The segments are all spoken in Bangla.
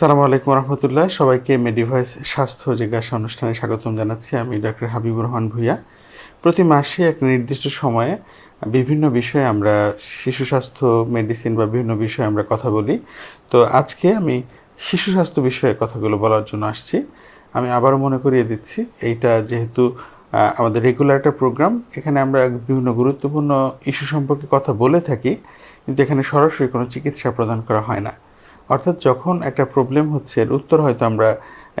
সালামু আলাইকুম রহমতুল্লাহ। সবাইকে মেডিভাইস স্বাস্থ্য জিজ্ঞাসা অনুষ্ঠানে স্বাগতম জানাচ্ছি আমি ডক্টর হাবিবুর রহমান ভুইয়া। প্রতি মাসে এক নির্দিষ্ট সময়ে বিভিন্ন বিষয়ে আমরা শিশু স্বাস্থ্য মেডিসিন বা বিভিন্ন বিষয়ে আমরা কথা বলি। তো আজকে আমি শিশু স্বাস্থ্য বিষয়ে কথাগুলো বলার জন্য আসছি। আমি আবারও মনে করিয়ে দিচ্ছি, এইটা যেহেতু আমাদের রেগুলার একটা প্রোগ্রাম এখানে আমরা বিভিন্ন গুরুত্বপূর্ণ ইস্যু সম্পর্কে কথা বলে থাকি, কিন্তু এখানে সরাসরি কোনো চিকিৎসা প্রদান করা হয় না। অর্থাৎ যখন একটা প্রবলেম হচ্ছে, এর উত্তর হয়তো আমরা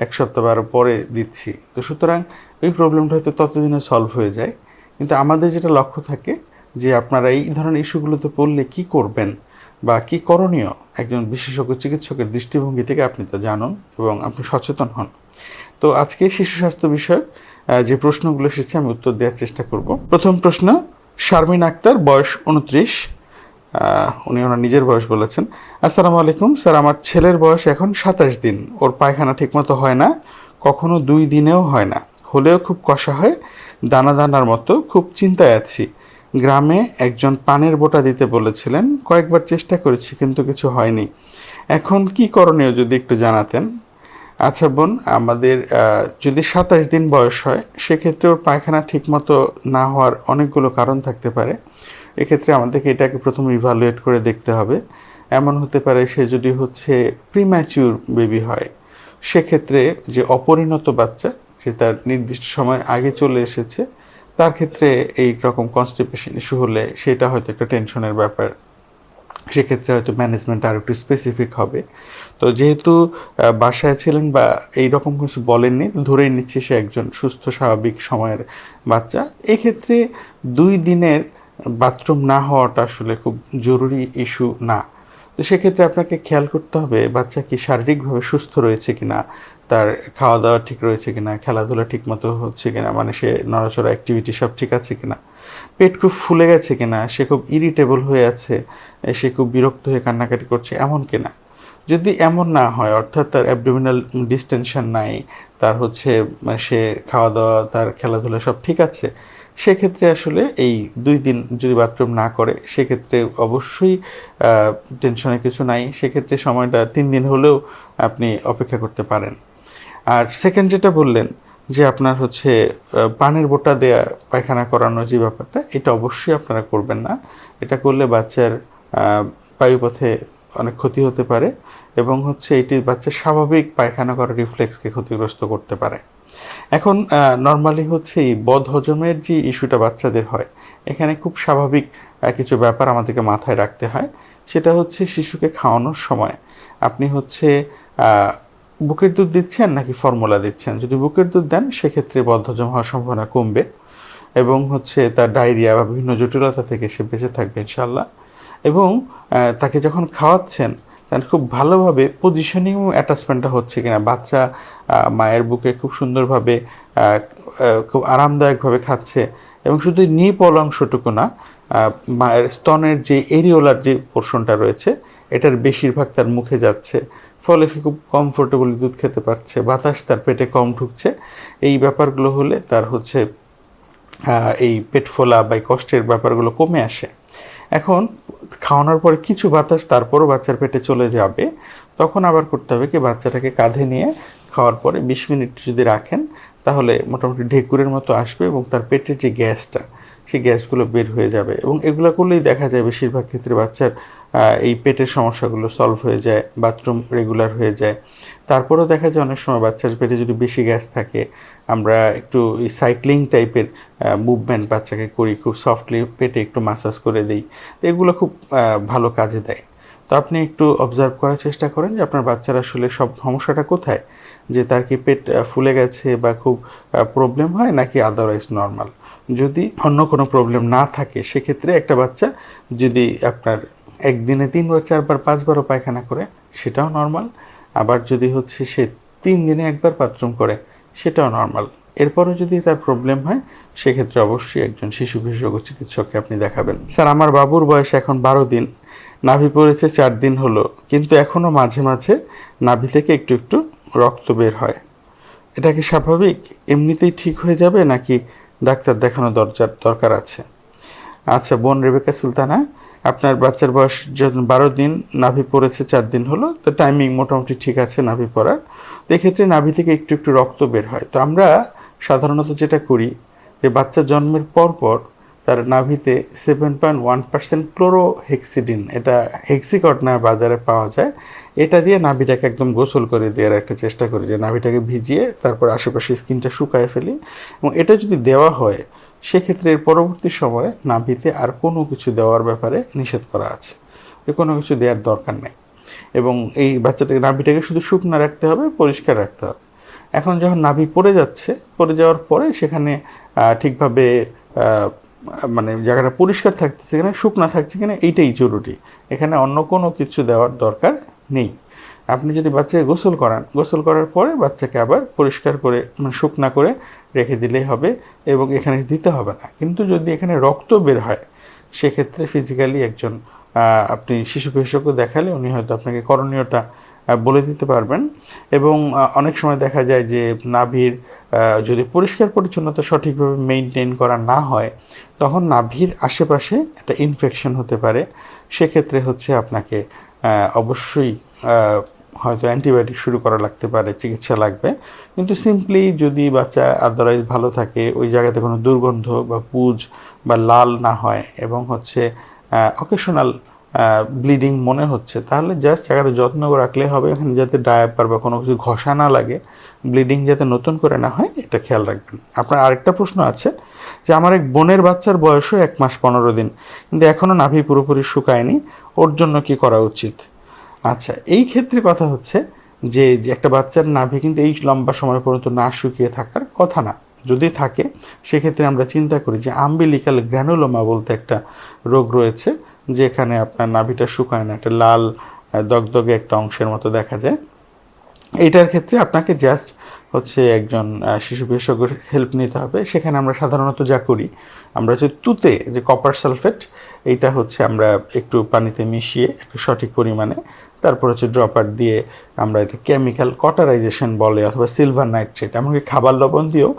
এক সপ্তাহ আরও পরে দিচ্ছি। তো সুতরাং ওই প্রবলেমটা হয়তো ততদিনে সলভ হয়ে যায়। কিন্তু আমাদের যেটা লক্ষ্য থাকে, যে আপনারা এই ধরনের ইস্যুগুলোতে পড়লে কি করবেন বা কি করণীয়? একজন বিশেষজ্ঞ চিকিৎসকের দৃষ্টিভঙ্গি থেকে আপনি তো জানুন এবং আপনি সচেতন হন। তো আজকে শিশু স্বাস্থ্য বিষয়ক যে প্রশ্নগুলো এসেছে, আমি উত্তর দেওয়ার চেষ্টা করব। প্রথম প্রশ্ন, শারমিন আক্তার, বয়স উনত্রিশ উনি ওনার নিজের বয়স বলেছেন। আসসালামু আলাইকুম। স্যার, আমার ছেলের বয়স এখন সাতাশ দিন। ওর পায়খানা ঠিকমতো হয় না, কখনো দুই দিনেও হয় না। হলেও খুব কষা হয়, দানা দানার মতো খুব চিন্তায় আছি। গ্রামে একজন পানের বোটা দিতে বলেছিলেন, কয়েকবার চেষ্টা করেছি কিন্তু কিছু হয়নি। এখন কি করণীয় যদি একটু জানাতেন? আচ্ছা বোন, আমাদের যদি সাতাশ দিন বয়স হয়, সেক্ষেত্রে ওর পায়খানা ঠিকমতো না হওয়ার অনেকগুলো কারণ থাকতে পারে। এক্ষেত্রে আমাদেরকে এটাকে প্রথমে ইভালুয়েট করে দেখতে হবে। এমন হতে পারে সে যদি হচ্ছে প্রিম্যাচিউর বেবি হয়, সেক্ষেত্রে যে অপরিণত বাচ্চা, যে তার নির্দিষ্ট সময়ের আগে চলে এসেছে, তার ক্ষেত্রে এই রকম কনস্টিপেশন ইস্যু হলে সেটা হয়তো একটা টেনশনের ব্যাপার। সেক্ষেত্রে হয়তো ম্যানেজমেন্ট আর একটু স্পেসিফিক হবে। তো যেহেতু বাসায় ছিলেন বা এই রকম কিছু বলেননি, ধরেই নিচ্ছে সে একজন সুস্থ, স্বাভাবিক সময়ের বাচ্চা। এক্ষেত্রে দুই দিনের বাথরুম না হওয়াটা আসলে খুব জরুরি ইস্যু না। তো সেক্ষেত্রে আপনাকে খেয়াল করতে হবে, বাচ্চা কি শারীরিকভাবে সুস্থ রয়েছে কিনা, তার খাওয়া দাওয়া ঠিক রয়েছে কিনা, খেলাধুলা ঠিক মতো হচ্ছে কিনা মানে সে নড়াচড়া অ্যাক্টিভিটি সব ঠিক আছে কিনা, পেট খুব ফুলে গেছে কিনা, সে খুব ইরিটেবল হয়ে আছে, সে খুব বিরক্ত হয়ে কান্নাকাটি করছে, এমন কিনা? যদি এমন না হয়, অর্থাৎ তার অ্যাবডোমিনাল ডিস্টেনশন নাই, তার হচ্ছে মানে সে খাওয়া দাওয়া তার খেলাধুলা সব ঠিক আছে সেক্ষেত্রে আসলে এই দুই দিন যদি বাথরুম না করে, সেক্ষেত্রে অবশ্যই টেনশনের কিছু নাই। সেক্ষেত্রে সময়টা তিন দিন হলেও আপনি অপেক্ষা করতে পারেন। আর সেকেন্ড যেটা বললেন, যে আপনার হচ্ছে পানের বোটা দেয়া, পায়খানা করানো যে ব্যাপারটা, এটা অবশ্যই আপনারা করবেন না। এটা করলে বাচ্চার বায়ুপথে অনেক ক্ষতি হতে পারে এবং হচ্ছে এটি বাচ্চার স্বাভাবিক পায়খানা করার রিফ্লেক্সকে ক্ষতিগ্রস্ত করতে পারে। এখন নর্মালি হচ্ছে এই বদ হজমের যে ইস্যুটা বাচ্চাদের হয়, এখানে খুব স্বাভাবিক কিছু ব্যাপার আমাদেরকে মাথায় রাখতে হয়। সেটা হচ্ছে শিশুকে খাওয়ানোর সময়। আপনি হচ্ছে বুকের দুধ দিচ্ছেন নাকি ফর্মুলা দিচ্ছেন? যদি বুকের দুধ দেন, সেক্ষেত্রে বদ্ধহজম হওয়ার সম্ভাবনা কমবে এবং হচ্ছে তার ডায়রিয়া বা বিভিন্ন জটিলতা থেকে সে বেঁচে থাকবে ইনশাল্লাহ এবং তাকে যখন খাওয়াচ্ছেন তখন খুব ভালোভাবে পজিশনিং অ্যাটাচমেন্টটা হচ্ছে কিনা। বাচ্চা মায়ের বুকে খুব সুন্দরভাবে খুব আরামদায়কভাবে খাচ্ছে। এবং শুধু নিপল অংশটুকু না মায়ের স্তনের যে এরিওলার যে পোর্শনটা রয়েছে, এটার বেশিরভাগ তার মুখে যাচ্ছে। ফলে সে খুব কমফোর্টেবলি দুধ খেতে পারছে, বাতাস তার পেটে কম ঢুকছে। এই ব্যাপারগুলো হলে তার হচ্ছে এই পেট ফোলা বা কষ্টের ব্যাপারগুলো কমে আসে। এখন খাওয়ানোর পরে কিছু বাতাস তারপরও বাচ্চার পেটে চলে যাবে। তখন আবার করতে হবে কি, বাচ্চাটাকে কাঁধে নিয়ে খাওয়ার পরে বিশ মিনিট যদি রাখেন, তাহলে মোটামুটি ঢেকুরের মতো আসবে এবং তার পেটের যে গ্যাসটা, সেই গ্যাসগুলো বের হয়ে যাবে এবং এগুলো করলেই দেখা যায় বেশিরভাগ ক্ষেত্রে বাচ্চার এই পেটের সমস্যাগুলো সলভ হয়ে যায় বাথরুম রেগুলার হয়ে যায়। তারপরেও দেখা যায় অনেক সময় বাচ্চার পেটে যদি বেশি গ্যাস থাকে, আমরা একটু সাইক্লিং টাইপের মুভমেন্ট বাচ্চাকে করি, খুব সফটলি পেটে একটু মাসাজ করে দিই। তো এগুলো খুব ভালো কাজে দেয়। তো আপনি একটু অবজার্ভ করার চেষ্টা করেন যে আপনার বাচ্চার আসলে সব সমস্যাটা কোথায়? যে তার কি পেট ফুলে গেছে বা খুব প্রবলেম হয় নাকি আদারওয়াইজ নর্মাল যদি অন্য কোনো প্রবলেম না থাকে, সেক্ষেত্রে একটা বাচ্চা যদি আপনার একদিনে তিনবার, চারবার, পাঁচবারও পায়খানা করে, সেটাও নর্মাল আবার যদি হচ্ছে সে তিন দিনে একবার বাথরুম করে, সেটাও নর্মাল এরপরও যদি তার প্রবলেম হয়, সেক্ষেত্রে অবশ্যই একজন শিশু বিশেষজ্ঞ চিকিৎসককে আপনি দেখাবেন। স্যার, আমার বাবুর বয়স এখন বারো দিন। নাভি পড়েছে চার দিন হলো, কিন্তু এখনও মাঝে মাঝে নাভি থেকে একটু একটু রক্ত বের হয়। এটা কি স্বাভাবিক? এমনিতেই ঠিক হয়ে যাবে নাকি ডাক্তার দেখানো দরজার দরকার আছে? আচ্ছা বোন রেবেকা সুলতানা আপনার বাচ্চার বয়স বারো দিন, নাভি পড়েছে চার দিন হলো, তো টাইমিং মোটামুটি ঠিক আছে নাভি পড়ার। তো এক্ষেত্রে নাভি থেকে একটু একটু রক্ত বের হয়। তো আমরা সাধারণত যেটা করি যে বাচ্চা জন্মের পর পর তার নাভিতে seven point one percent chlorhexidine এটা হেক্সিকট না বাজারে পাওয়া যায়, এটা দিয়ে নাভিটাকে একদম গোসল করে দেওয়ার একটা চেষ্টা করি। যে নাভিটাকে ভিজিয়ে তারপর আশেপাশে স্কিনটা শুকায় ফেলি। এবং এটা যদি দেওয়া হয় সেক্ষেত্রে এর পরবর্তী সময়ে নাভিতে আর কোনো কিছু দেওয়ার ব্যাপারে নিষেধ করা আছে। কোনো কিছু দেওয়ার দরকার নেই। এবং এই বাচ্চাটাকে নাভিটাকে শুধু শুকনা রাখতে হবে, পরিষ্কার রাখতে হবে। এখন যখন নাভি পড়ে যাচ্ছে, পড়ে যাওয়ার পরে সেখানে ঠিকভাবে মানে জায়গাটা পরিষ্কার থাকতেছে কিনা, শুকনা থাকছে কিনা, এইটাই জরুরি। এখানে অন্য কোনো কিছু দেওয়ার দরকার নেই। আপনি যদি বাচ্চাকে গোসল করান, গোসল করার পরে বাচ্চাকে আবার পরিষ্কার করে মানে শুকনা করে রেখে দিলেই হবে এবং এখানে দিতে হবে না। কিন্তু যদি এখানে রক্ত বের হয়, সেক্ষেত্রে ফিজিক্যালি একজন আপনি শিশু বিশেষজ্ঞ দেখালে উনি হয়তো আপনাকে করণীয়টা বলে দিতে পারবেন। এবং অনেক সময় দেখা যায় যে নাভির যদি পরিষ্কার পরিচ্ছন্নতা সঠিকভাবে মেনটেন করা না হয়, তখন নাভির আশেপাশে একটা ইনফেকশন হতে পারে। সেক্ষেত্রে হচ্ছে আপনাকে অবশ্যই হয়তো অ্যান্টিবায়োটিক শুরু করা লাগতে পারে, চিকিৎসা লাগবে। কিন্তু সিম্পলি যদি বাচ্চা আদারওয়াইজ ভালো থাকে, ওই জায়গাতে কোনো দুর্গন্ধ বা পুজ বা লাল না হয় এবং হচ্ছে অকেশনাল ব্লিডিং মনে হচ্ছে, তাহলে জাস্ট জায়গাটা যত্ন রাখলে হবে। এখানে যাতে ডায়াপার বা কোনো কিছু ঘষা না লাগে ব্লিডিং যাতে নতুন করে না হয়, এটা খেয়াল রাখবেন। আপনার আরেকটা প্রশ্ন আছে যে, আমার এক বোনের বাচ্চার বয়সও এক মাস পনেরো দিন, কিন্তু এখনও নাভি পুরোপুরি শুকায়নি, ওর জন্য কি করা উচিত? আচ্ছা এই ক্ষেত্রে কথা হচ্ছে যে যে একটা বাচ্চার নাভি কিন্তু এই লম্বা সময় পর্যন্ত না শুকিয়ে থাকার কথা না। যদি থাকে, সেক্ষেত্রে আমরা চিন্তা করি যে আম্বিলিকাল গ্র্যানুলোমা বলতে একটা রোগ রয়েছে, যেখানে আপনার নাভিটা শুকায় না, একটা লাল দগদগে একটা অংশের মতো দেখা যায়। এটার ক্ষেত্রে আপনাকে জাস্ট হচ্ছে একজন শিশু বিশেষজ্ঞের হেল্প নিতে হবে। সেখানে আমরা সাধারণত যা করি, আমরা হচ্ছে তুতে যে কপার সালফেট এইটা হচ্ছে আমরা একটু পানিতে মিশিয়ে একটু সঠিক পরিমাণে তারপর হচ্ছে ড্রপার দিয়ে আমরা এটা কেমিক্যাল কটারাইজেশন বলে অথবা সিলভার নাইট্রেট এমনকি খাবার লবণ দিয়েও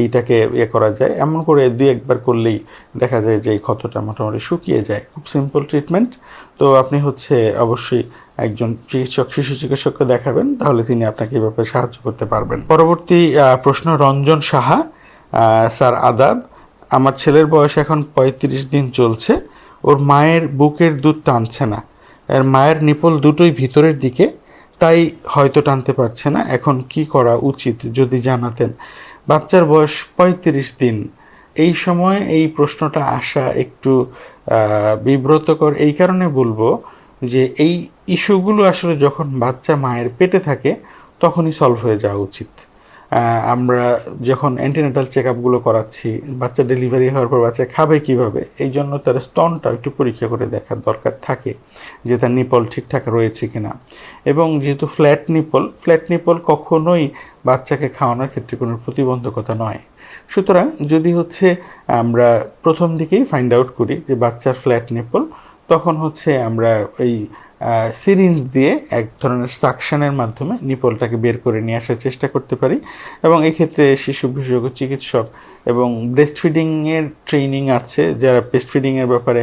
এইটাকে ইয়ে করা যায়। এমন করে দুই একবার করলেই দেখা যায় যে এই ক্ষতটা মোটামুটি শুকিয়ে যায়। খুব সিম্পল ট্রিটমেন্ট তো আপনি হচ্ছে অবশ্যই একজন চিকিৎসক, শিশু চিকিৎসককে দেখাবেন, তাহলে তিনি আপনাকে ব্যাপারে সাহায্য করতে পারবেন। পরবর্তী প্রশ্ন রঞ্জন সাহা স্যার আদাব, আমার ছেলের বয়স এখন পঁয়ত্রিশ দিন চলছে। ওর মায়ের বুকের দুধ টানছে না। এর মায়ের নিপল দুটোই ভিতরের দিকে, তাই হয়তো টানতে পারছে না। এখন কি করা উচিত যদি জানাতেন? বাচ্চার বয়স পঁয়ত্রিশ দিন। এই সময় এই প্রশ্নটা আসা একটু বিব্রতকর। এই কারণে বলব যে এই ইস্যুগুলো আসলে যখন বাচ্চা মায়ের পেটে থাকে, তখনই সলভ হয়ে যাওয়া উচিত। আমরা যখন অ্যান্টিনেটাল চেক আপগুলো করাচ্ছি, বাচ্চা ডেলিভারি হওয়ার পর বাচ্চা খাবে কীভাবে, এই জন্য তার স্তনটা একটু পরীক্ষা করে দেখার দরকার থাকে যে তার নিপল ঠিকঠাক রয়েছে কি না এবং যেহেতু ফ্ল্যাট নিপল ফ্ল্যাট নিপল কখনোই বাচ্চাকে খাওয়ানোর ক্ষেত্রে কোনো প্রতিবন্ধকতা নয়। সুতরাং যদি হচ্ছে আমরা প্রথম দিকেই ফাইন্ড আউট করি যে বাচ্চার ফ্ল্যাট নিপল তখন হচ্ছে আমরা ওই সিরিঞ্জ দিয়ে এক ধরনের সাকশানের মাধ্যমে নিপলটাকে বের করে নিয়ে আসার চেষ্টা করতে পারি এবং এই ক্ষেত্রে শিশু বিশেষজ্ঞ চিকিৎসক এবং ব্রেস্ট ফিডিংয়ের ট্রেনিং আছে যারা ব্রেস্ট ফিডিংয়ের ব্যাপারে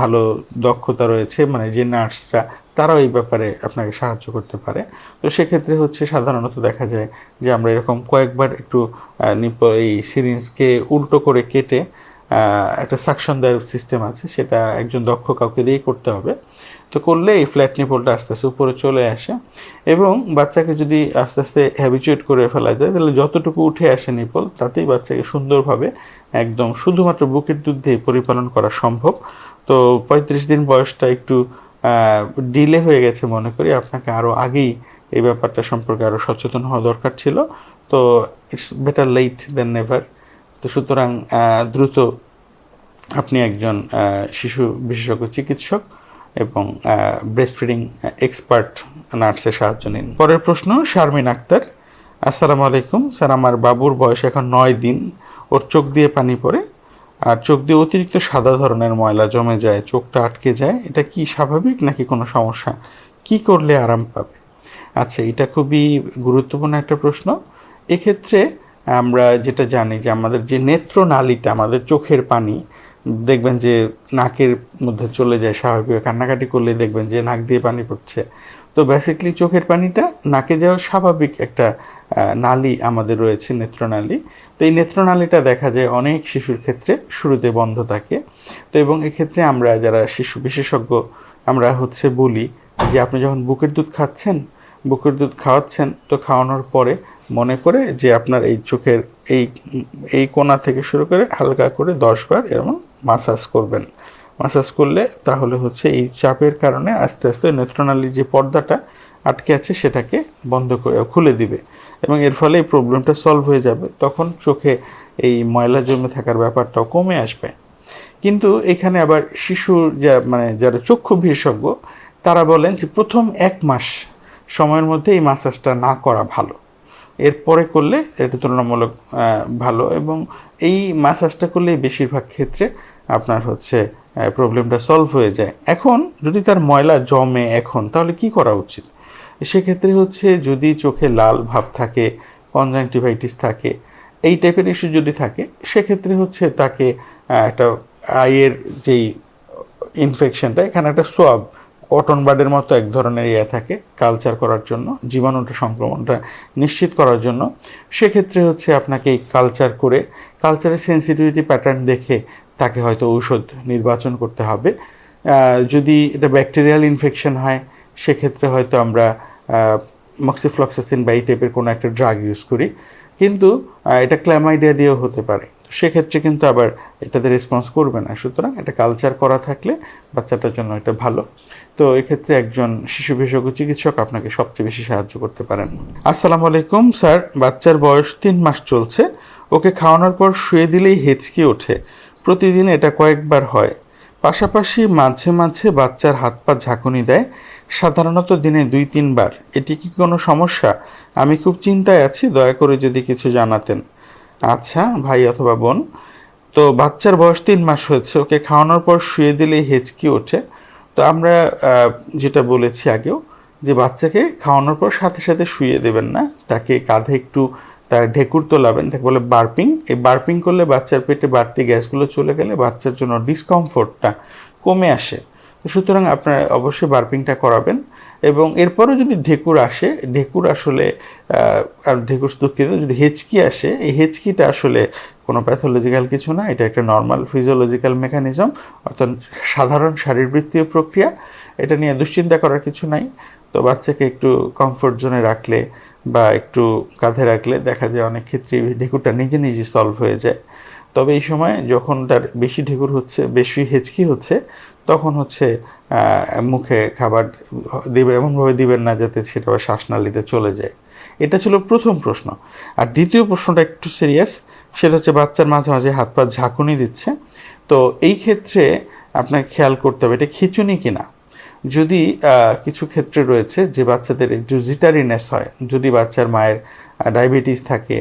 ভালো দক্ষতা রয়েছে মানে যে নার্সরা তারাও এই ব্যাপারে আপনাকে সাহায্য করতে পারে। তো সেক্ষেত্রে হচ্ছে সাধারণত দেখা যায় যে আমরা এরকম কয়েকবার একটু আহ, নিপ এই সিরিঞ্জকে উল্টো করে কেটে একটা সাকশন দেওয়ার সিস্টেম আছে সেটা একজন দক্ষ কাউকে দিয়েই করতে হবে। তো করলে এই ফ্ল্যাট নিপলটা আস্তে আস্তে উপরে চলে আসে এবং বাচ্চাকে যদি আস্তে আস্তে হ্যাবিচুয়েট করে ফেলা যায়, তাহলে যতটুকু উঠে আসে নিপল তাতেই বাচ্চাকে সুন্দরভাবে একদম শুধুমাত্র বুকের দুধ দিয়ে পরিপালন করা সম্ভব। তো পঁয়ত্রিশ দিন বয়সটা একটু ডিলে হয়ে গেছে মনে করি। আপনাকে আরও আগেই এই ব্যাপারটা সম্পর্কে আরও সচেতন হওয়া দরকার ছিল। তো it's better late than never তো সুতরাং দ্রুত আপনি একজন শিশু বিশেষজ্ঞ চিকিৎসক। এবং ব্রেস্ট ফিডিং এক্সপার্ট নার্সের সাহায্য নিন। পরের প্রশ্ন, শারমিন আক্তার, আসসালামু আলাইকুম, স্যার, আমার বাবুর বয়স এখন নয় দিন। ওর চোখ দিয়ে পানি পড়ে, আর চোখ দিয়ে অতিরিক্ত সাদা ধরনের ময়লা জমে যায়, চোখটা আটকে যায়। এটা কি স্বাভাবিক নাকি কোনো সমস্যা? কি করলে আরাম পাবে? আচ্ছা এটা খুবই গুরুত্বপূর্ণ একটা প্রশ্ন। এক্ষেত্রে আমরা যেটা জানি যে আমাদের যে নেত্রনালীটা, আমাদের চোখের পানি দেখবেন যে নাকের মধ্যে চলে যায় স্বাভাবিক কান্নাকাটি করলে দেখবেন যে নাক দিয়ে পানি পড়ছে। তো বেসিকলি চোখের পানিটা নাকে যাওয়া স্বাভাবিক একটা নালী আমাদের রয়েছে, নেত্রনালী। তো এই নেত্রনালীটা দেখা যায় অনেক শিশুর ক্ষেত্রে শুরুতে বন্ধ থাকে। তো এবং এক্ষেত্রে আমরা যারা শিশু বিশেষজ্ঞ, আমরা হচ্ছে বলি যে আপনি যখন বুকের দুধ খাচ্ছেন, বুকের দুধ খাওয়াচ্ছেন, তো খাওয়ানোর পরে মনে করে যে আপনার এই চোখের এই এই কোণা থেকে শুরু করে হালকা করে দশবার এরকম মাসাজ করবেন। মাসাজ করলে তাহলে হচ্ছে এই চাপের কারণে আস্তে আস্তে নেত্রনালীর যে পর্দাটা আটকে আছে সেটাকে বন্ধ করে খুলে দিবে এবং এর ফলে এই প্রবলেমটা সলভ হয়ে যাবে। তখন চোখে এই ময়লা জমে থাকার ব্যাপারটাও কমে আসবে। কিন্তু এখানে আবার শিশুর যা মানে যারা চক্ষু বিশেষজ্ঞ, তারা বলেন যে প্রথম এক মাস সময়ের মধ্যে এই মাসাজটা না করা ভালো। এরপরে করলে এটা তুলনামূলক ভালো এবং এই মাসাজটা করলে বেশিরভাগ ক্ষেত্রে আপনার হচ্ছে প্রবলেমটা সলভ হয়ে যায়। এখন যদি তার ময়লা জমে এখন, তাহলে কি করা উচিত? সেক্ষেত্রে হচ্ছে যদি চোখে লাল ভাব থাকে কনজাংটিভাইটিস থাকে, এই টাইপের ইস্যু যদি থাকে, সেক্ষেত্রে হচ্ছে তাকে একটা আইয়ের যেই ইনফেকশনটা এখানে একটা সোয়াব কটন বাডের মতো এক ধরনের ইয়ে থাকে কালচার করার জন্য, জীবাণুটা সংক্রমণটা নিশ্চিত করার জন্য। সেক্ষেত্রে হচ্ছে আপনাকে এই কালচার করে কালচারের সেন্সিটিভিটি প্যাটার্ন দেখে তাকে হয়তো ঔষধ নির্বাচন করতে হবে। যদি এটা ব্যাকটেরিয়াল ইনফেকশন হয়, সেক্ষেত্রে হয়তো আমরা মক্সিফ্লক্সাসিন বা এই টাইপের কোনো একটা ড্রাগ ইউজ করি। কিন্তু এটা ক্ল্যামাইডিয়া দিয়েও হতে পারে। সেক্ষেত্রে কিন্তু আবার এটাতে রেসপন্স করবে না। সুতরাং এটা কালচার করা থাকলে বাচ্চাটার জন্য এটা ভালো। তো এক্ষেত্রে একজন শিশু বিশেষজ্ঞ চিকিৎসক আপনাকে সবচেয়ে বেশি সাহায্য করতে পারেন। আসসালামু আলাইকুম, স্যার। বাচ্চার বয়স তিন মাস চলছে। ওকে খাওয়ানোর পর শুয়ে দিলেই হেঁচকি ওঠে। প্রতিদিন এটা কয়েকবার হয়। পাশাপাশি মাঝে মাঝে বাচ্চার হাত পা ঝাঁকুনি দেয়। সাধারণত দিনে দুই, তিনবার। এটি কি কোনো সমস্যা? আমি খুব চিন্তায় আছি, দয়া করে যদি কিছু জানাতেন। আচ্ছা ভাই অথবা বোন, তো বাচ্চার বয়স তিন মাস হয়েছে, ওকে খাওয়ানোর পর শুয়ে দিলেই হেঁচকি ওঠে। তো আমরা যেটা বলেছি আগেও, যে বাচ্চাকে খাওয়ানোর পর সাথে সাথে শুয়ে দেবেন না, তাকে কাঁধে একটু তার ঢেকুর তোলাবেন, তাকে বলে বার্পিং। এই বার্পিং করলে বাচ্চার পেটে বাড়তি গ্যাসগুলো চলে গেলে বাচ্চার জন্য ডিসকমফোর্টটা কমে আসে। সুতরাং আপনার অবশ্যই বার্পিংটা করাবেন। এবং এরপরও যদি ঢেকুর আসে, ঢেকুর আসলে আর ঢেকুর দুঃখিত যদি হেঁচকি আসে, এই হেঁচকিটা আসলে কোনো প্যাথোলজিক্যাল কিছু না, এটা একটা নর্মাল ফিজিওলজিক্যাল মেকানিজম অর্থাৎ সাধারণ শারীরবৃত্তীয় প্রক্রিয়া। এটা নিয়ে দুশ্চিন্তা করার কিছু নাই। তো বাচ্চাকে একটু কমফোর্ট জোনে রাখলে বা একটু কাঁধে রাখলে দেখা যায় অনেক ক্ষেত্রে ঢেকুরটা নিজে নিজে সলভ হয়ে যায়। তবে এই সময় যখন তার বেশি ঢেকুর হচ্ছে, বেশি হেঁচকি হচ্ছে, তখন হচ্ছে মুখে খাবার দিবে, এমনভাবে দিবেন না যাতে সেটা শ্বাসনালীতে চলে যায়। এটা ছিল প্রথম প্রশ্ন। আর দ্বিতীয় প্রশ্নটা একটু সিরিয়াস সেটা হচ্ছে বাচ্চার মাঝে মাঝে হাত পা ঝাঁকুনি দিচ্ছে। তো এই ক্ষেত্রে আপনাকে খেয়াল করতে হবে এটা খিচুনি কিনা। যদি কিছু ক্ষেত্রে রয়েছে যে বাচ্চাদের একটু জিটারিনেস হয়, যদি বাচ্চার মায়ের ডায়াবেটিস থাকে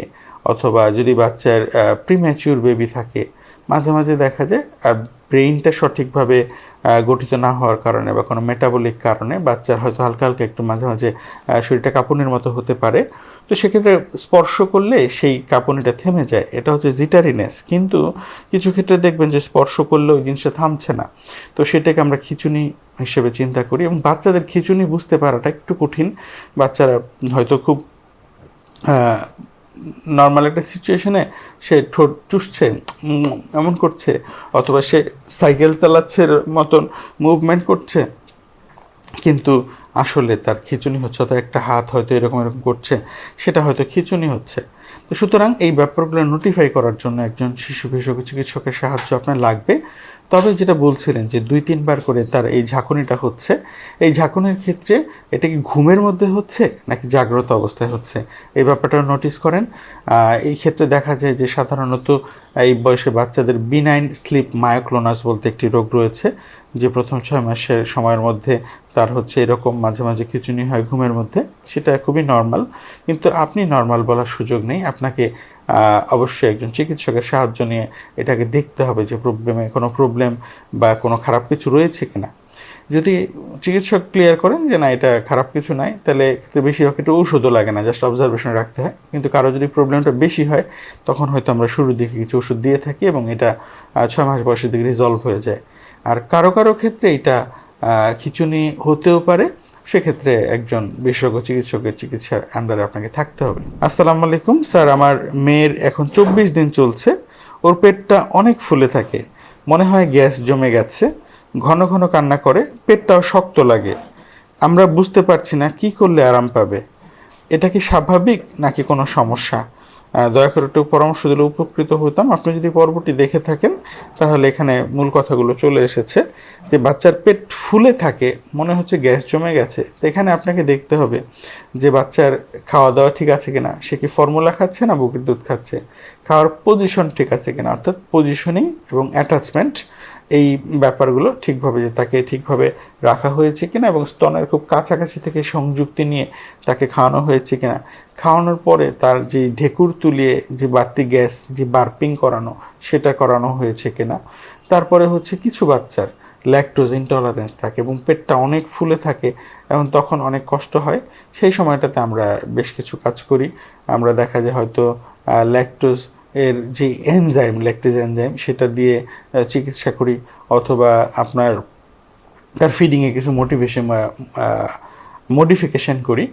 অথবা যদি বাচ্চার প্রিম্যাচিউর বেবি থাকে, মাঝে মাঝে দেখা যায়, আর ব্রেইনটা সঠিকভাবে গঠিত না হওয়ার কারণে বা কোনো মেটাবলিক কারণে বাচ্চার হয়তো হালকা হালকা একটু মাঝে মাঝে শরীরটা কাঁপুনির মতো হতে পারে। তো সেক্ষেত্রে স্পর্শ করলে সেই কাঁপুনিটা থেমে যায়। এটা হচ্ছে জিটারিনেস। কিন্তু কিছু ক্ষেত্রে দেখবেন যে স্পর্শ করলে ওই জিনিসটা থামছে না। তো সেটাকে আমরা খিচুনি হিসেবে চিন্তা করি এবং বাচ্চাদের খিচুনি বুঝতে পারাটা একটু কঠিন। বাচ্চারা হয়তো খুব নর্মাল একটা সিচুয়েশনে সে ঠোঁট চুষছে এমন করছে, অথবা সে সাইকেল চালাচ্ছে মতন মুভমেন্ট করছে, কিন্তু আসলে তার খিচুনি হচ্ছে, অথবা একটা হাত হয়তো এরকম এরকম করছে, সেটা হয়তো খিচুনি হচ্ছে। তো সুতরাং এই ব্যাপারগুলো নোটিফাই করার জন্য একজন শিশু বিশেষজ্ঞ চিকিৎসকের সাহায্য আপনার লাগবে। তবে যেটা বলছিলেন যে দুই তিনবার করে তার এই ঝাঁকুনিটা হচ্ছে, এই ঝাঁকুনির ক্ষেত্রে এটা কি ঘুমের মধ্যে হচ্ছে নাকি জাগ্রত অবস্থায় হচ্ছে? এই ব্যাপারটা নোটিস করেন। এই ক্ষেত্রে দেখা যায় যে সাধারণত এই বয়সে বাচ্চাদের বিনাইন স্লিপ মায়োক্লোনাস বলতে একটি রোগ রয়েছে, যে প্রথম ছয় মাসের সময়ের মধ্যে তার হচ্ছে এরকম মাঝে মাঝে খিচুনি হয় ঘুমের মধ্যে, সেটা খুবই নর্মাল কিন্তু আপনি নর্মাল বলার সুযোগ নেই, আপনাকে অবশ্যই একজন চিকিৎসকের সাহায্য নিয়ে এটাকে দেখতে হবে যে প্রবলেমে কোনো প্রবলেম বা কোনো খারাপ কিছু রয়েছে কিনা। যদি চিকিৎসক ক্লিয়ার করেন যে না, এটা খারাপ কিছু নাই তাহলে বেশিরভাগ একটু ওষুধও লাগে না জাস্ট অবজারভেশন রাখতে হয়। কিন্তু কারও যদি প্রবলেমটা বেশি হয়, তখন হয়তো আমরা শুরুর দিকে কিছু ওষুধ দিয়ে থাকি এবং এটা ছয় মাস বয়সের দিকে রিজলভ হয়ে যায়। আর কারও কারও ক্ষেত্রে এটা খিঁচুনি হতেও পারে সেক্ষেত্রে একজন বিশেষজ্ঞ চিকিৎসকের চিকিৎসার আন্ডারে আপনাকে থাকতে হবে। আসসালামু আলাইকুম। স্যার, আমার মেয়ের এখন চব্বিশ দিন চলছে। ওর পেটটা অনেক ফুলে থাকে। মনে হয় গ্যাস জমে গেছে। ঘন ঘন কান্না করে। পেটটাও শক্ত লাগে। আমরা বুঝতে পারছি না কি করলে আরাম পাবে। এটা কি স্বাভাবিক নাকি কোনো সমস্যা? দয়া করে একটু পরামর্শ দিলে উপকৃত হতাম। আপনি যদি পর্বটি দেখে থাকেন, তাহলে এখানে মূল কথাগুলো চলে এসেছে। যে বাচ্চার পেট ফুলে থাকে, মনে হচ্ছে গ্যাস জমে গেছে, তো এখানে আপনাকে দেখতে হবে যে বাচ্চার খাওয়া দাওয়া ঠিক আছে কিনা, সে কি ফর্মুলা খাচ্ছে না বুকের দুধ খাচ্ছে। খাওয়ার পজিশন ঠিক আছে কিনা, অর্থাৎ পজিশনিং এবং অ্যাটাচমেন্ট এই ব্যাপারগুলো ঠিকভাবে যে তাকে ঠিকভাবে রাখা হয়েছে কিনা এবং স্তনের খুব কাছাকাছি থেকে সংযুক্তি নিয়ে তাকে খাওয়ানো হয়েছে কিনা। খাওয়ানোর পরে তার যে ঢেকুর তুলিয়ে যে বাড়তি গ্যাস, যে বার্পিং করানো, সেটা করানো হয়েছে কিনা। তারপরে হচ্ছে কিছু বাচ্চার ল্যাকটোজ ইনটলারেন্স থাকে এবং পেটটা অনেক ফুলে থাকে এবং তখন অনেক কষ্ট হয়। সেই সময়টাতে আমরা বেশ কিছু কাজ করি। আমরা দেখা যায় হয়তো ল্যাকটোজ এর যে এনজাইম ল্যাকটেজ এনজাইম সেটা দিয়ে চিকিৎসা করি অথবা আপনার, তার ফিডিংয়ে কিছু মোটিভেশন মডিফিকেশন করি।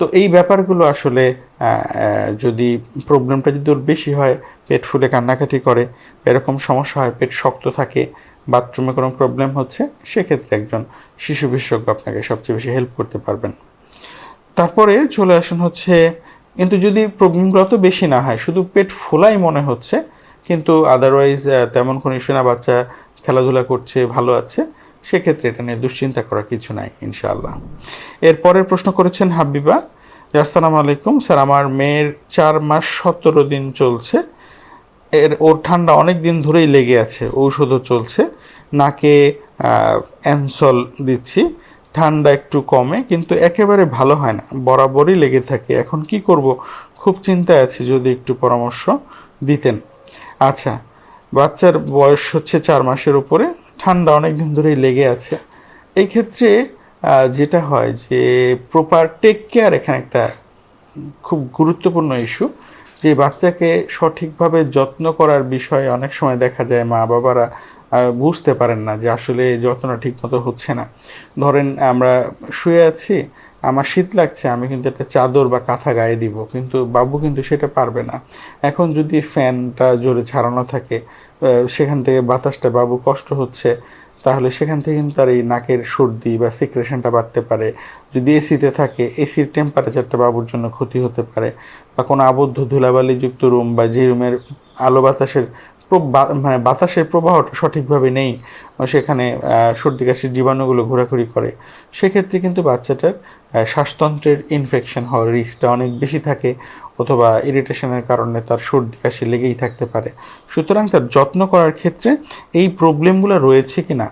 তো এই ব্যাপারগুলো আসলে যদি প্রবলেমটা যদি ওর বেশি হয়, পেট ফুলে কান্নাকাটি করে, এরকম সমস্যা হয়, পেট শক্ত থাকে বাথরুমে কোনো প্রবলেম হচ্ছে, সেক্ষেত্রে একজন শিশু বিশেষজ্ঞ আপনাকে সবচেয়ে বেশি হেল্প করতে পারবেন। তারপরে চলে আসেন হচ্ছে কিন্তু যদি প্রবলেমগুলো অত বেশি না হয়, শুধু পেট ফোলাই মনে হচ্ছে, কিন্তু আদারওয়াইজ তেমন কোনো ইস্যু না, বাচ্চা খেলাধুলা করছে, ভালো আছে, সেক্ষেত্রে এটা নিয়ে দুশ্চিন্তা করার কিছু নাই, ইনশাআল্লাহ। এর পরের প্রশ্ন করেছেন হাবিবা আসসালামু আলাইকুম, স্যার, আমার মেয়ের চার মাস সতেরো দিন চলছে। এর, ওর ঠান্ডা অনেক দিন ধরেই লেগে আছে, ঔষধও চলছে। নাকে অ্যানসল দিচ্ছি ঠান্ডা একটু কমে, কিন্তু একেবারে ভালো হয় না। বরাবরই লেগে থাকে। এখন কি করব? খুব চিন্তায় আছি, যদি একটু পরামর্শ দিতেন। আচ্ছা বাচ্চার বয়স হচ্ছে চার মাসের উপরে, ঠান্ডা অনেক দিন ধরেই লেগে আছে। এই ক্ষেত্রে যেটা হয় যে প্রপার টেক কেয়ার এখানে একটা খুব গুরুত্বপূর্ণ ইস্যু যে বাচ্চাকে সঠিকভাবে যত্ন করার বিষয়ে অনেক সময় দেখা যায় মা বাবারা বুঝতে পারেন না যে আসলে যত্নটা ঠিকমতো হচ্ছে না। ধরেন আমরা শুয়ে আছি, আমার শীত লাগছে, আমি কিন্তু একটা চাদর বা কাঁথা গায়ে দিব, কিন্তু বাবু কিন্তু সেটা পারবে না। এখন যদি ফ্যানটা জোরে ছাড়ানো থাকে সেখান থেকে বাতাসটা বাবু কষ্ট হচ্ছে, তাহলে সেখান থেকে কিন্তু তার এই নাকের সর্দি বা সিক্রেশনটা বাড়তে পারে। যদি এসিতে থাকে, এসির টেম্পারেচারটা বাবুর জন্য ক্ষতি হতে পারে। বা কোনো আবদ্ধ ধুলাবালিযুক্ত রুম বা যে রুমের আলো বাতাসের মানে বাতাসের প্রবাহটা সঠিকভাবে নেই সেখানে সর্দি কাশির জীবাণুগুলো ঘোরাঘুরি করে। সেক্ষেত্রে কিন্তু বাচ্চাটার শ্বাসতন্ত্রের ইনফেকশন হওয়ার রিস্কটা অনেক বেশি থাকে অথবা ইরিটেশনের কারণে তার সর্দি কাশি লেগেই থাকতে পারে। সুতরাং তার যত্ন করার ক্ষেত্রে এই প্রবলেমগুলো রয়েছে কি না,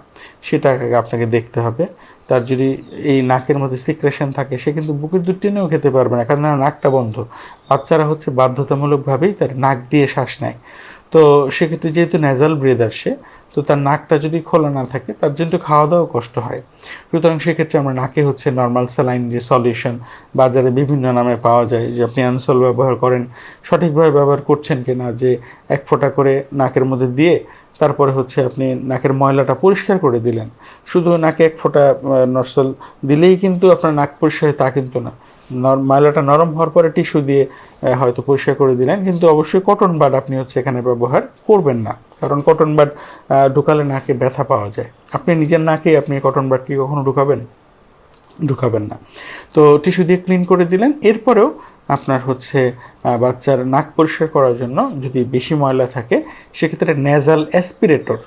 সেটা আপনাকে দেখতে হবে। তার যদি এই নাকের মধ্যে সিক্রেশন থাকে, সে কিন্তু বুকের দুধ টেনেও খেতে পারবে না কারণ নাকটা বন্ধ। বাচ্চারা হচ্ছে বাধ্যতামূলকভাবেই তার নাক দিয়ে শ্বাস নেয়। তো সেক্ষেত্রে যেহেতু ন্যাজাল ব্রেদার সে তো তার নাকটা যদি খোলা না থাকে, তার জন্য খাওয়া দাওয়া কষ্ট হয়। সুতরাং সেক্ষেত্রে আমরা নাকে হচ্ছে নর্মাল স্যালাইন যে সলিউশন বাজারে বিভিন্ন নামে পাওয়া যায়, যে আপনি অ্যানসল ব্যবহার করেন, সঠিকভাবে ব্যবহার করছেন কি না যে এক ফোঁটা করে নাকের মধ্যে দিয়ে তারপরে হচ্ছে আপনি নাকের ময়লাটা পরিষ্কার করে দিলেন। শুধু নাকে এক ফোঁটা নরসল দিলেই কিন্তু আপনার নাক পরিষ্কার তা কিন্তু না। ময়লাটা নরম হওয়ার পরে টিস্যু দিয়ে হয়তো পরিষ্কার করে দিলেন, কিন্তু অবশ্যই কটন বাড আপনি হচ্ছে এখানে ব্যবহার করবেন না। কারণ কটন বাড ঢুকালে নাকে ব্যথা পাওয়া যায়। আপনি নিজের নাকে আপনি কটন বাড কি কখনো ঢুকাবেন? ঢুকাবেন না। তো টিস্যু দিয়ে ক্লিন করে দিলেন, এরপরেও আপনার হচ্ছে বাচ্চার নাক পরিষ্কার করার জন্য যদি বেশি ময়লা থাকে, সেক্ষেত্রে নেজাল অ্যাসপিরেটর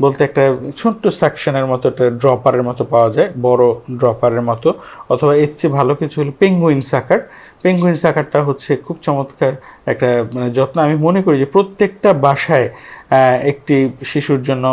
বলতে একটা ছোট্ট সাকশনের মতো, একটা ড্রপারের মতো পাওয়া যায়, বড় ড্রপারের মতো। অথবা এর চেয়ে ভালো কিছু হলো পেঙ্গুইন সাকার পেঙ্গুইন সাকারটা হচ্ছে খুব চমৎকার একটা মানে যত্ন। আমি মনে করি যে প্রত্যেকটা বাসায় একটি শিশুর জন্য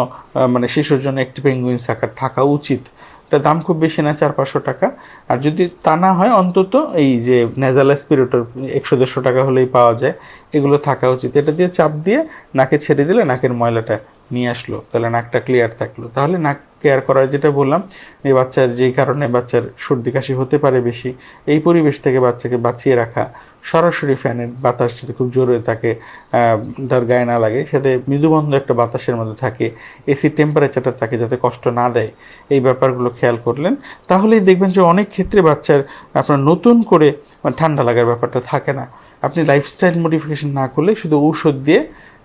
মানে শিশুর জন্য একটি পেঙ্গুইন সাকার থাকা উচিত। এটা দাম খুব বেশি না চার পাঁচশো টাকা। আর যদি তা না হয়, অন্তত এই যে নেজাল স্পিরিটর একশো দেড়শো টাকা হলেই পাওয়া যায়। এগুলো থাকা উচিত। এটা দিয়ে চাপ দিয়ে নাকে ছেড়ে দিলে নাকের ময়লাটা নিয়ে আসলো তাহলে নাকটা ক্লিয়ার থাকল। তাহলে নাক কেয়ার করার যেটা বললাম এই বাচ্চার যেই কারণে বাচ্চার সর্দি কাশি হতে পারে বেশি এই পরিবেশ থেকে বাচ্চাকে বাঁচিয়ে রাখা সরাসরি ফ্যানের বাতাস যাতে খুব জোরে আহ, তার গায়ে না লাগে সাথে মৃদুবন্ধ একটা বাতাসের মধ্যে থাকে এসি টেম্পারেচারটা তাকে যাতে কষ্ট না দেয় এই ব্যাপারগুলো খেয়াল করলেন। তাহলেই দেখবেন যে অনেক ক্ষেত্রে বাচ্চার আপনার নতুন করে মানে ঠান্ডা লাগার ব্যাপারটা থাকে না। আপনি লাইফস্টাইল মডিফিকেশন না করলে শুধু ঔষধ দিয়ে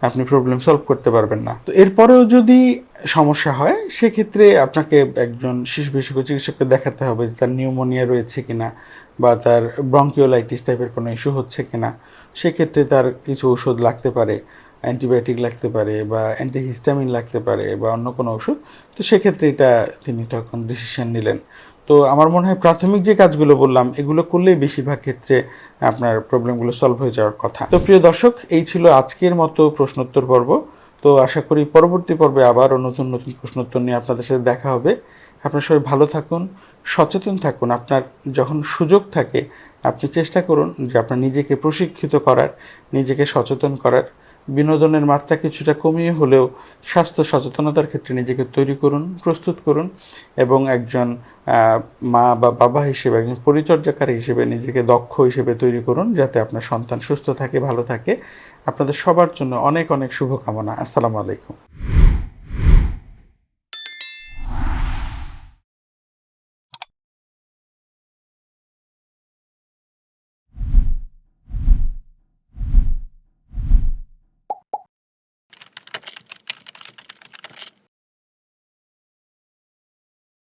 আপনি প্রবলেম সলভ করতে পারবেন না। তো এরপরেও যদি সমস্যা হয়, সেক্ষেত্রে আপনাকে একজন শিশু বিশেষজ্ঞ চিকিৎসককে দেখাতে হবে যে তার নিউমোনিয়া রয়েছে কিনা বা তার ব্রঙ্কিওলাইটিস টাইপের কোনো ইস্যু হচ্ছে কিনা। সেক্ষেত্রে তার কিছু ওষুধ লাগতে পারে অ্যান্টিবায়োটিক লাগতে পারে বা অ্যান্টিহিস্টামিন লাগতে পারে বা অন্য কোনো ওষুধ তো সেক্ষেত্রে এটা তিনি তখন ডিসিশন নিলেন। তো আমার মনে হয় প্রাথমিক যে কাজগুলো বললাম, এগুলো করলেই বেশিরভাগ ক্ষেত্রে আপনার প্রবলেমগুলো সলভ হয়ে যাওয়ার কথা। তো প্রিয় দর্শক, এই ছিল আজকের মতো প্রশ্নোত্তর পর্ব। তো আশা করি পরবর্তী পর্বে আবারও নতুন নতুন প্রশ্নোত্তর নিয়ে আপনাদের সাথে দেখা হবে। আপনার সবাই ভালো থাকুন, সচেতন থাকুন। আপনার যখন সুযোগ থাকে, আপনি চেষ্টা করুন যে আপনার নিজেকে প্রশিক্ষিত করার, নিজেকে সচেতন করার। বিনোদনের মাত্রা কিছুটা কমিয়ে হলেও স্বাস্থ্য সচেতনতার ক্ষেত্রে নিজেকে তৈরি করুন, প্রস্তুত করুন এবং একজন মা বা বাবা হিসেবে, একজন পরিচর্যাকারী হিসেবে নিজেকে দক্ষ হিসেবে তৈরি করুন যাতে আপনার সন্তান সুস্থ থাকে, ভালো থাকে। আপনাদের সবার জন্য অনেক অনেক শুভকামনা। আসসালামু আলাইকুম।